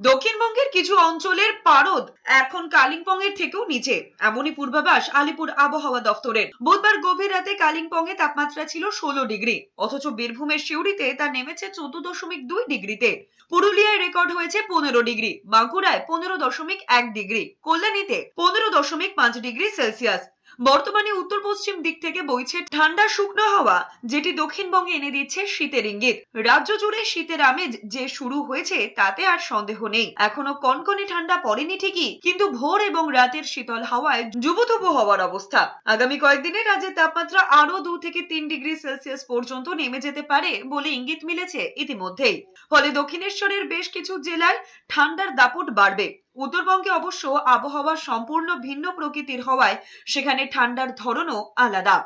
দক্ষিণবঙ্গের কিছু অঞ্চলের পারদ এখন কালিম্পংয়ের থেকেও নিচে। এমনই পূর্বাভাস আলিপুর আবহাওয়া দফতরের। বুধবার গভীর রাতে কালিম্পংয়ে তাপমাত্রা ছিল ষোলো ডিগ্রি, অথচ বীরভূমের সিউড়িতে তা নেমেছে চোদ্দ দশমিক দুই ডিগ্রিতে। পুরুলিয়ায় রেকর্ড হয়েছে পনেরো ডিগ্রি বাঁকুড়ায় পনেরো দশমিক এক ডিগ্রি, কল্যাণীতে পনেরো দশমিক পাঁচ ডিগ্রি সেলসিয়াস। বর্তমানে উত্তর পশ্চিম দিক থেকে বইছে ঠান্ডা শুকনো হাওয়া, যেটি দক্ষিণবঙ্গে এনে দিচ্ছে শীতের ইঙ্গিত। রাজ্য জুড়ে শীতের আমেজ যে শুরু হয়েছে, তাতে আর সন্দেহ নেই। এখনও কনকনে ঠান্ডা পড়েনি ঠিকই, কিন্তু ভোর এবং রাতের শীতল হাওয়ায় জুবুথুবু হওয়ার অবস্থা। আগামী কয়েকদিনে রাজ্যের তাপমাত্রা আরও দু থেকে তিন ডিগ্রি সেলসিয়াস পর্যন্ত নেমে যেতে পারে বলে ইঙ্গিত মিলেছে ইতিমধ্যেই। ফলে দক্ষিণেশ্বরের বেশ কিছু জেলায় ঠান্ডার দাপট বাড়বে। উত্তরবঙ্গে অবশ্য আবহাওয়া সম্পূর্ণ ভিন্ন প্রকৃতির হওয়ায় সেখানে ঠান্ডার ধরনও আলাদা।